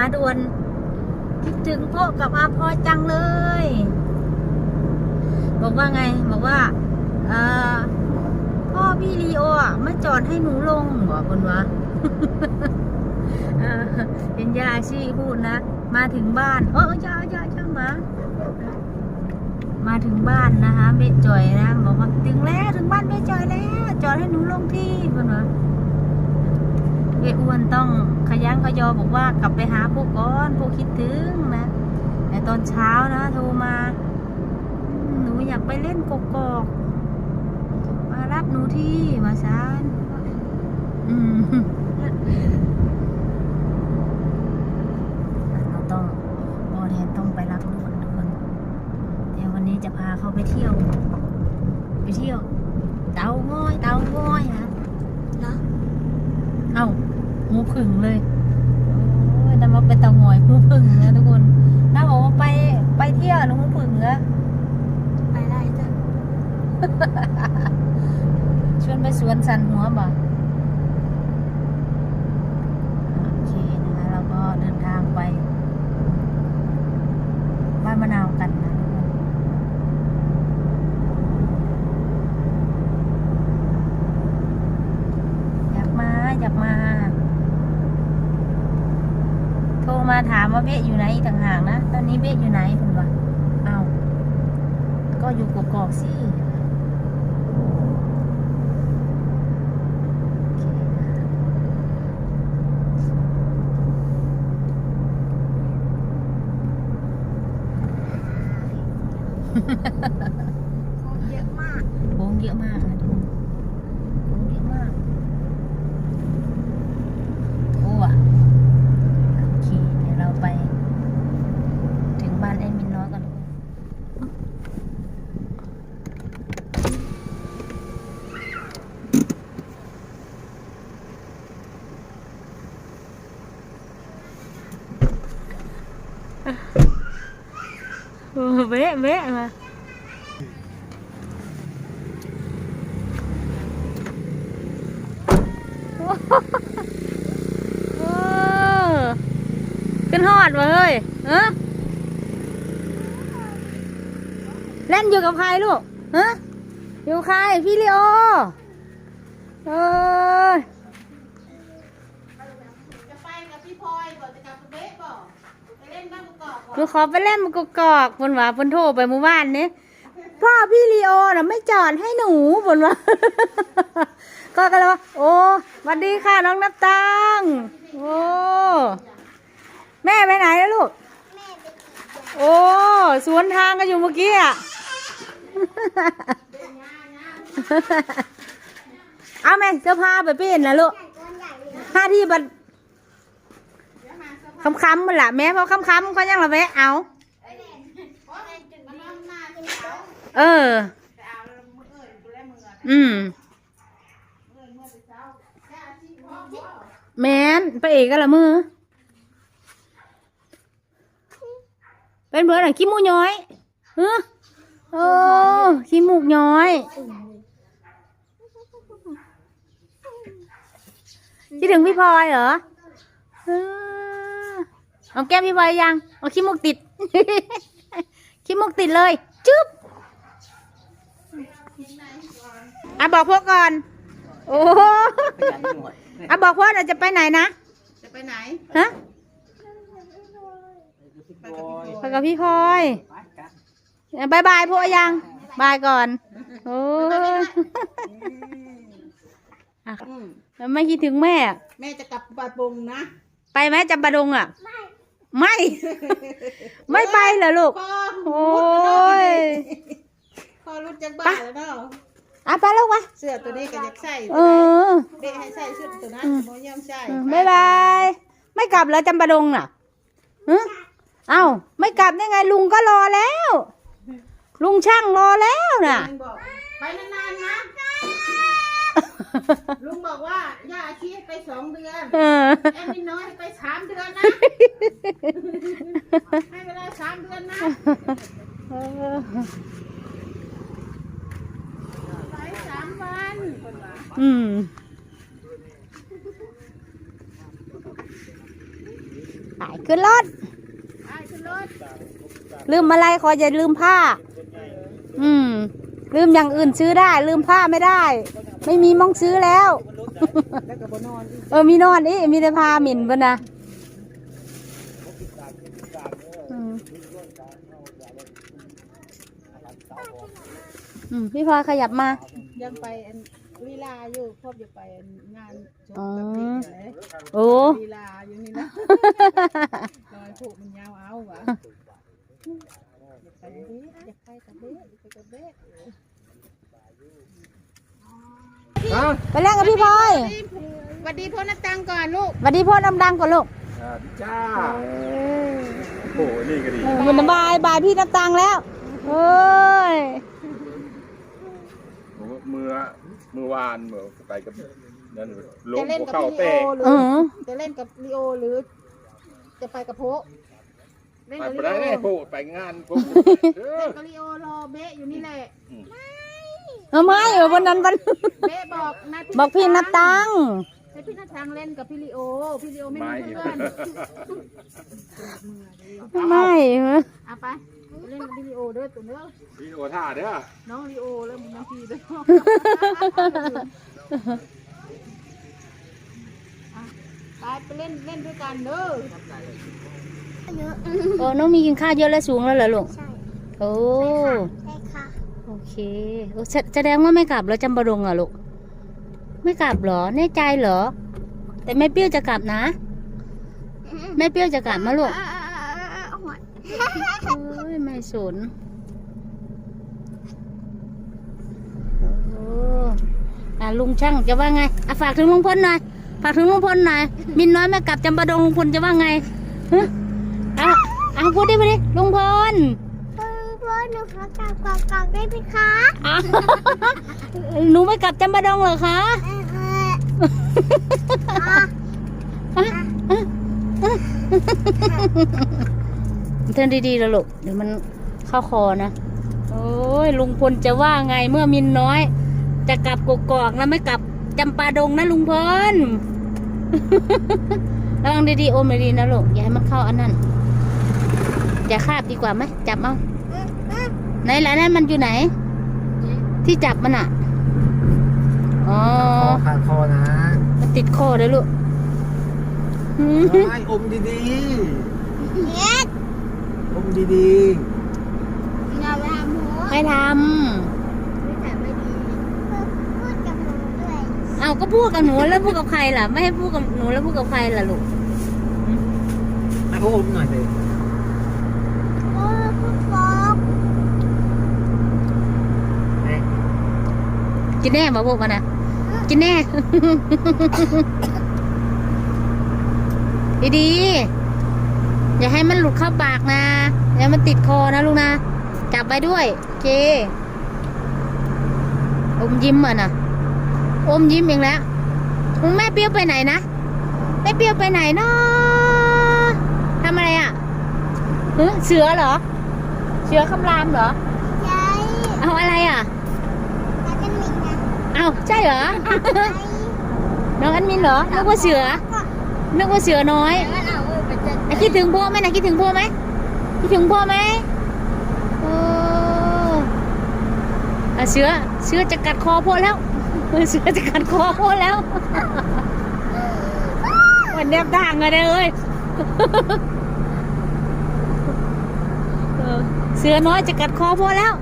าด่วน คิดถึงพ่อกับอาพอจังเลย บอกว่าไง บอกว่าเออพ่อพี่ลีโออะมาจอดให้หนูลงบอกคนวะเป็นยาชีพูดนะ มาถึงบ้านเออยายาช่างหมามาถึงบ้านนะคะเบะจอยนะ บอกว่าถึงแล้วถึงบ้านเบะจอยแล้ว จอดให้หนูลงที่คนวะ เบะอ้วนต้องขยันขยอบอกว่ากลับไปหาพวกก่อนพวกคิดถึงนะแต่ตอนเช้านะโทรมา หนูอยากไปเล่นกกอกมารับหนูที่มาซานอืมเราต้องบอแทนต้องไปรับด่วนทุกคนเดี๋ยววันนี้จะพาเขาไปเที่ยว ไปเที่ยว เตาง้อยเตาง้อยนะ เนาะ เอ้า หูผึ่งเลยโอ้ยนั่นมาเป็นเตาง้อยหูผึ่งนะทุกคนน้าบอกว่าไปไปเที่ยวแล้วหูผึ่งแล้วไปได้จ้ะชวนไปสวนสันหัวบ่โอเคนะคะเราก็เดินทางไป บ้านมะนาวกันนะทุกคนอยากมาอยากมา โทรมาถามว่าเบะอยู่ไหนอีกต่างหากนะ ตอนนี้เบะอยู่ไหนคุณวะเอาก็อยู่กกอกสิคนเยอะมาก โค้งเยอะมากนะทุกคนโค้งเยอะมาก โอ้อะโอเคเดี๋ยวเราไป ถึงบ้านแอดมินน้อยกันทุกคน เบ๊ะเบ๊ะมาเออขึ้นฮอดวะเฮ้ยเออเล่นอยู่กับใครลูกฮะอยู่ใครพี่ลีโอเออ หนูขอไปเล่นมันกกอกบนว่าบนโทรไปเมื่อวานนี้พ่อพี่ลีโอน่ะไม่จอดให้หนูบนว่า ก็กันแล้วว่า โอ้สวัสดีค่ะน้องนับตังโอ้แม่ไปไหนแล้วลูกโอ้สวนทางกันอยู่เมื่อกี้อะเอาแม่เสื้อผ้าไปเปลี่ยนนะลูกห้าที่บัด คำๆมันละแม่เพราะคำๆเขายังละแม่เอา เออ อืมแมนไปเอกกันละมือ เป็นเบอร์ไหนขี้มูกย้อยเออโอ้ขี้มูกย้อยคิดถึงพี่พลอยเหรอ เอาแก้มพี่พลอยยัง เอาขี้มูกติด ขี้มูกติดเลย จึ๊บอะบอกพวกก่อน โอ้โหอะบอกพวกเราจะไปไหนนะ จะไปไหน ฮะ ไปกับพี่พลอยไปกับพี่พลอยบายบายพวกยัง บายก่อน โอ้ยอะอืมแล้วไม่คิดถึงแม่อะแม่จะกลับปาปงนะ ไปไหมจำปาดงอะ ไม่ ไม่ไปเหรอลูก พ่อโอ้ยพ่อรู้จักบ้านแล้วเนาะอะไปลูกวะเสื้อตัวนี้ก็อยากใส่เออเด็กให้ใส่ชุดตัวนั้นโมยอมใส่บายบาย ไม่กลับแล้วจำปาดงน่ะฮะเอ้าไม่กลับได้ไงลุงก็รอแล้ว ลุงช่างรอแล้วน่ะลุงบอกไปนานๆนะ ลุงบอกว่าย่าอาชีพไปสองเดือนเออแอมมินน้อยไปสามเดือนนะ ให้เวลาสามเดือนนะเออไปสามวันคนว่าอืมขายขึ้นรถไอ้ขึ้นรถลืมอะไรขออย่าลืมผ้า อืม ลืมอย่างอื่นซื้อได้ ลืมผ้าไม่ได้ ไม่มีมองซื้อแล้ว แล้วก็บนอนอีกเออมีนอนอีมีแต่ผ้าหมิ่นบนนะอืมอืมพี่พลอยขยับมา ยังไปอันลีลาอยู่ครบอยู่ไปอันงานจบอ๋อกับเด็กเลยโอ้ ลีลาอยู่นี่นะรอยผูกมันยาวเอาวะอยากไปเบ๊ะอยากไปกับเบ๊ะอยากไปกับเบ๊ะ ไปเล่นกับพี่พลอยสวัสดีพ่อนักตังก่อนลูกสวัสดีพ่อดังๆก่อนลูกอ่าจ้าโอ้โหนี่ก็ดีเออมันบายบายพี่น้ำตังแล้วเฮ้ยมือมือวานมือไปกับนั่นลจะงเล่นหัวกับเข่าลีเตะโอหรืเอออจะเล่นกับลีโอหรือ จะไปกับโพะเล่นไปกับไปลีได้โอแน่พวกไปงานพวกเออเล่นกับลีโอรอเบ๊ะอยู่นี่แหละ เออไม่เออวันนั้นวัน เบ๊ะบอกนะบอกพี่นับตังให้พี่นัทตังเล่นกับพี่ลีโอ พี่ลีโอไม่ไม่มีเพื่อนไม่เออเอาไปไปเล่นกับพี่ลีโอเด้อตัวเด้อพี่โอท่าเด้อน้องลีโอแล้วมึงน้องพี่เด้ออะไปไปเล่นเล่นด้วยกันเด้อโอ้น้องมีกินข้าวเยอะและสูงแล้วเหรอลูก ใช่ โอ้ แสแสดงว่าไม่กลับแล้วจำปาดงเหรอลูก ไม่กลับเหรอ แน่ใจเหรอ แต่แม่เปรี้ยวจะกลับนะ แม่เปรี้ยวจะกลับมาลูกเอ้ยไม่สนโอ้อะลุงช่างจะว่าไงอะฝากถึงลุงพลหน่อย ฝากถึงลุงพลหน่อย มินน้อยไม่กลับจำปาดงลุงพลจะว่าไงฮะอะอะพูดดิพูดดิลุงพล หนูขอกลับกลับกลับได้ไหมคะอะหนูไม่กลับจำปาดงเหรอคะ เออเอออะเทินดีๆแล้วลูกเดี๋ยวมันเข้าคอนะ โอ้ยลุงพลจะว่าไงเมื่อมินน้อย จะกลับกกอกแล้วไม่กลับจำปาดงนะลุงพล ระวังดีๆโอมดีๆนะลูกอย่าให้มันเข้าอันนั้น อย่าคาบดีกว่าไหมจับเอา ไหนล่ะนั่นมันอยู่ไหน ที่จับมันอะ อ๋อคอขาดคอนะมันติดคอเลยลูกหืมไอ้อมดีเย็ดๆอมดีอย่าไปทำหัวไม่ทไม่แต่ไม่ดีพูดกับหนูด้วยำเอาก็พูดกับหนูแล้วพูดกับใครล่ะ ไม่ให้พูดกับหนูแล้วพูดกับใครล่ะลูกๆให้เขาอมหน่อยเลย โอ้พูดบอก กินแน่มาพวกมันนะกินแน่ ดีๆ อย่าให้มันหลุดเข้าปากนะ อย่าให้มันติดคอนะลูกนะ จับไปด้วยโอเคอมยิ้มอะนะอมยิ้มเองแล้วมึงแม่เปรี้ยวไปไหนนะแม่เปรี้ยวไปไหนเนาะทำอะไรอะเฮ้ยเสือเหรอ เสือคำรามเหรอยายเอาอะไรอะ แล้วกันหมิงนะ เอาใช่เหรอยายน้องอันมินเหรอ นึกว่าเสือ นึกว่าเสือน้อยแล้วเราเออไปเจออะคิดถึงพ่อไหมนะคิดถึงพ่อไหมคิดถึงพ่อไหมโอ้อะเสือเสือจะกัดคอพ่อแล้วเออเสือจะกัดคอพ่อแล้ววันเดียบด่างอะเด้อเอ้ยเออเสือน้อยจะกัดคอพ่อแล้ว